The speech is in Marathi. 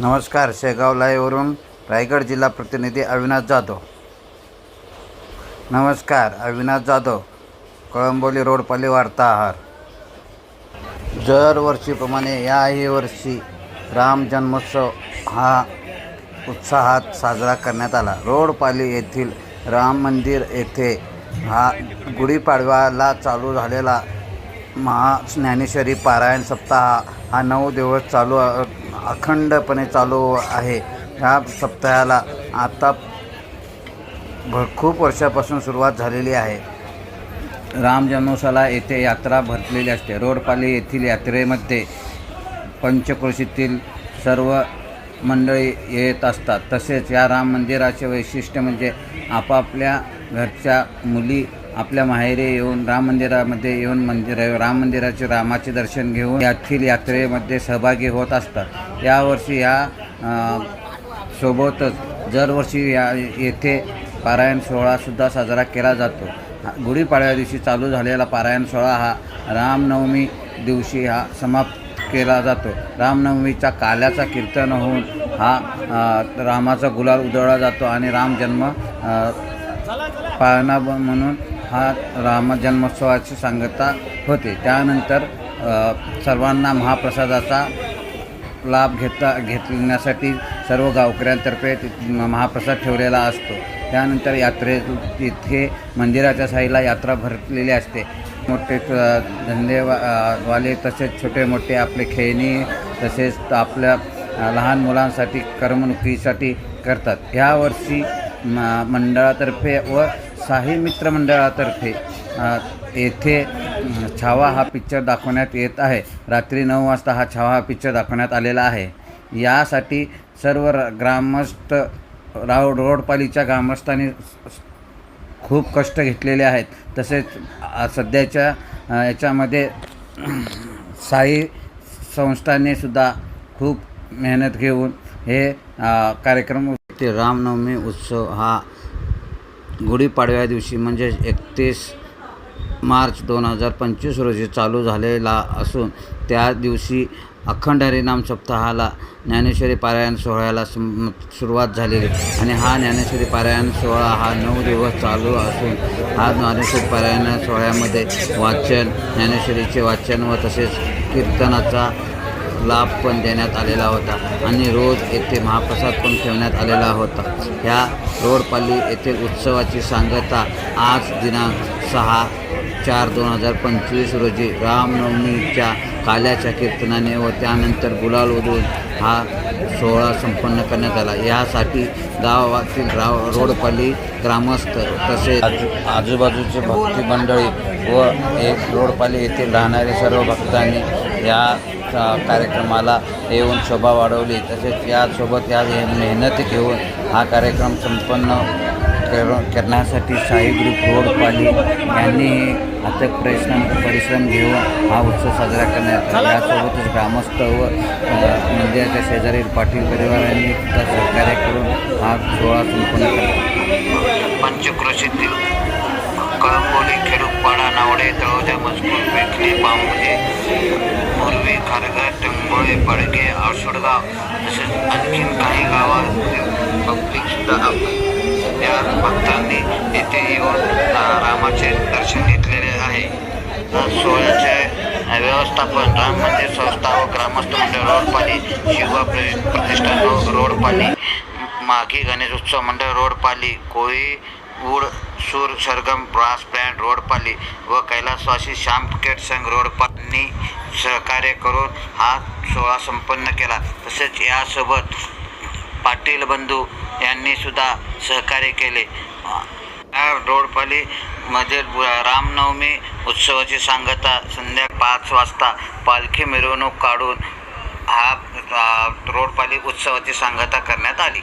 नमस्कार शेगाव लाईव्हवरून रायगड जिल्हा प्रतिनिधी अविनाश जाधव. नमस्कार अविनाश जाधव कळंबोली रोड पाली दरवर्षीप्रमाणे याही वर्षी राम जन्मोत्सव हा उत्साहात साजरा करण्यात आला. रोडपाली येथील राम मंदिर येथे हा गुढीपाडव्याला चालू झालेला महा ज्ञानेश्वरी पारायण सप्ताह हा नऊ दिवस चालू अखंडपणे चालू आहे. ह्या सप्ताहाला आता भर खूप वर्षापासून सुरुवात झालेली आहे. राम येथे यात्रा भरलेली असते. रोडपाली येथील यात्रेमध्ये पंचक्रोशीतील सर्व मंडळी येत असतात. तसेच या राम मंदिराचे वैशिष्ट्य म्हणजे आपापल्या घरच्या मुली आपल्या माहेरी येऊन राम मंदिरामध्ये येऊन मंदिर राम मंदिराचे रामाचे दर्शन घेऊन यातील यात्रेमध्ये सहभागी होत असतात. यावर्षी या सोबतच दरवर्षी या येथे पारायण सोहळासुद्धा साजरा केला जातो. हा गुढीपाडव्या दिवशी चालू झालेला पारायण सोहळा हा रामनवमी दिवशी हा समाप्त केला जातो. रामनवमीचा काल्याचा कीर्तन होऊन हा रामाचा गुलाल उधळला जातो आणि राम जन्म पाळणा म्हणून हा राम जन्मोत्सवाची सांगता होते. त्यानंतर सर्वांना महाप्रसादाचा लाभ घेता घेतण्यासाठी सर्व गावकऱ्यांतर्फे महाप्रसाद ठेवलेला असतो. त्यानंतर यात्रे तिथे मंदिराच्या साईला यात्रा भरलेली असते. मोठे धंदेवाले धंदे वाले तसेच छोटे मोठे आपले खेळणी तसेच आपल्या लहान मुलांसाठी करमणुकीसाठी करतात. ह्या म मंडळातर्फे व साही मित्रमंडळातर्फे येथे छावा हा पिक्चर दाखवण्यात येत आहे. रात्री नऊ वाजता हा छावा हा पिक्चर दाखवण्यात आलेला आहे. यासाठी सर्व ग्रामस्थ राव रोडपालीच्या ग्रामस्थांनी खूप कष्ट घेतलेले आहेत. तसेच सध्याच्या याच्यामध्ये साई संस्थांनी सुद्धा खूप मेहनत घेऊन हे कार्यक्रम ते रामनवमी उत्सव हा गुढीपाडव्या दिवशी म्हणजे एकतीस मार्च दोन हजार पंचवीस रोजी चालू झालेला असून त्या दिवशी अखंड हरिनाम सप्ताहाला ज्ञानेश्वरी पारायण सोहळ्याला सुरुवात झालेली आणि हा ज्ञानेश्वरी पारायण सोहळा हा नऊ दिवस चालू असून हा ज्ञानेश्वरी पारायण सोहळ्यामध्ये वाचन ज्ञानेश्वरीचे वाचन व तसेच कीर्तनाचा लाभ पण देण्यात आलेला होता आणि रोज येथे महाप्रसाद पण ठेवण्यात आलेला होता. ह्या रोडपाली येथील उत्सवाची सांगता आज दिनांक सहा चार दोन हजार पंचवीस रोजी रामनवमीच्या काल्याच्या कीर्तनाने व त्यानंतर गुलाल उधळून हा सोहळा संपन्न करण्यात आला. यासाठी गावातील राव रोडपाली ग्रामस्थ तसेच आजू आजूबाजूचे भक्ती मंडळी व एक रोडपाली येथील राहणारे सर्व भक्तांनी या कार्यक्रमाला येऊन शोभा वाढवली. तसेच यासोबत या मेहनत घेऊन हा कार्यक्रम संपन्न कर करण्यासाठी साई ग्रुप रोडपाली यांनी अथक परिश्रम परिश्रम घेऊन हा उत्सव साजरा करण्यात आला. यासोबतच ग्रामस्थ व मंदिराच्या शेजारी पाटील परिवारांनी सुद्धा सहकार्य करून हा सोहळा संपन्न केला. पंचक्रोशीतील कळंबोली खेडूपाडा नावडे तळोजा मजकूर पेटली बांबुजे मोरवी खारघर टंगोळे पडगे औषडगाव तसेच आणखीन काही गावात पब्लिक सुद्धा त्या भक्तांनी येथे येऊन रामाचे दर्शन घेतलेले आहे. सोहळ्याचे व्यवस्थापन राम मंदिर संस्था व ग्रामस्थ मंडळ रोडपाली शिवा प्रतिष्ठान रो- रोडपाली माघी गणेश उत्सव मंडळ रोडपाली कोळी वूड सूर सरगम ब्रास बँड रोडपाली व कैलासवासी श्याम क्रिकेट संघ रोडपालींनी सहकार्य करून हा सोहळा संपन्न केला. तसेच यासोबत पाटील बंधू यांनी सुद्धा सहकार्य केले. या रोडपाली मध्ये रामनवमी उत्सवाची सांगता संध्या पाच वाजता पालखी मिरवणूक काढून हा रोडपाली उत्सवाची सांगता करण्यात आली.